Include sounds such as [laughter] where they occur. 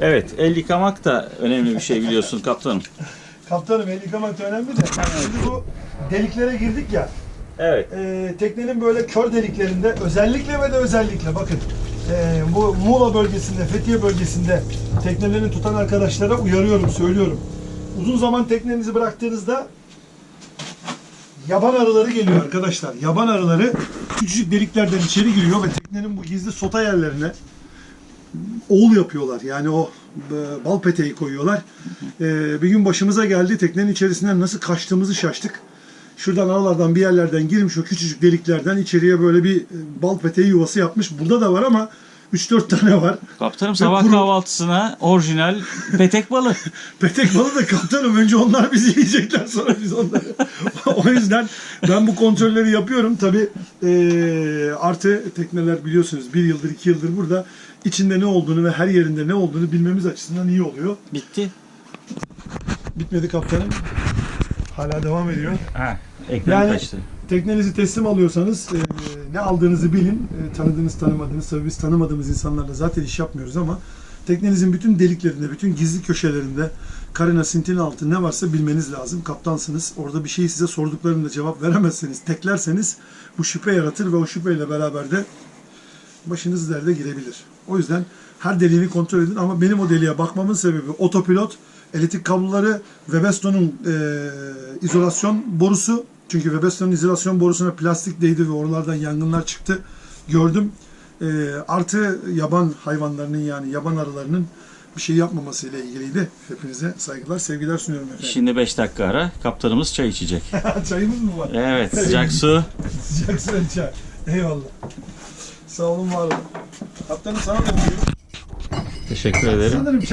Evet, el yıkamak da önemli bir şey biliyorsun kaptanım. [laughs] Kaptanım el yıkamak da önemli de. Şimdi bu deliklere girdik ya. Evet. e, teknenin böyle kör deliklerinde özellikle ve de özellikle bakın e, bu Muğla bölgesinde, Fethiye bölgesinde teknelerini tutan arkadaşlara uyarıyorum, söylüyorum. Uzun zaman teknenizi bıraktığınızda yaban arıları geliyor arkadaşlar. Yaban arıları küçücük deliklerden içeri giriyor ve teknenin bu gizli sota yerlerine oğul yapıyorlar. Yani o e, bal peteği koyuyorlar. E, bir gün başımıza geldi. Teknenin içerisinden nasıl kaçtığımızı şaştık. Şuradan aralardan bir yerlerden girmiş o küçücük deliklerden içeriye böyle bir e, bal peteği yuvası yapmış. Burada da var ama 3-4 tane var. Kaptanım sabah kuru- kahvaltısına orijinal petek balı. [laughs] Petek balı da kaptanım. Önce onlar bizi yiyecekler sonra biz onları. [laughs] o yüzden ben bu kontrolleri yapıyorum. Tabi artı tekneler biliyorsunuz bir yıldır iki yıldır burada. içinde ne olduğunu ve her yerinde ne olduğunu bilmemiz açısından iyi oluyor. Bitti. Bitmedi kaptanım. Hala devam ediyor. Ha, ekran Yani- kaçtı. Teknenizi teslim alıyorsanız e, ne aldığınızı bilin. E, tanıdığınız tanımadığınız tabii biz tanımadığımız insanlarla zaten iş yapmıyoruz ama teknenizin bütün deliklerinde, bütün gizli köşelerinde karina, sintin altı ne varsa bilmeniz lazım. Kaptansınız. Orada bir şeyi size sorduklarında cevap veremezseniz, teklerseniz bu şüphe yaratır ve o şüpheyle beraber de başınız derde girebilir. O yüzden her deliğini kontrol edin ama benim o deliğe bakmamın sebebi otopilot, elektrik kabloları, Webasto'nun e, izolasyon borusu. Çünkü Webasto'nun izolasyon borusuna plastik değdi ve oralardan yangınlar çıktı. Gördüm. E, artı yaban hayvanlarının yani yaban arılarının bir şey yapmaması ile ilgiliydi. Hepinize saygılar, sevgiler sunuyorum efendim. Şimdi 5 dakika ara. Kaptanımız çay içecek. [laughs] Çayımız mı var? Evet, [laughs] sıcak su. Sıcak sıcak çay. Eyvallah. Sağ olun, var olun. Kaptanım sana da. Teşekkür ederim. Sanırım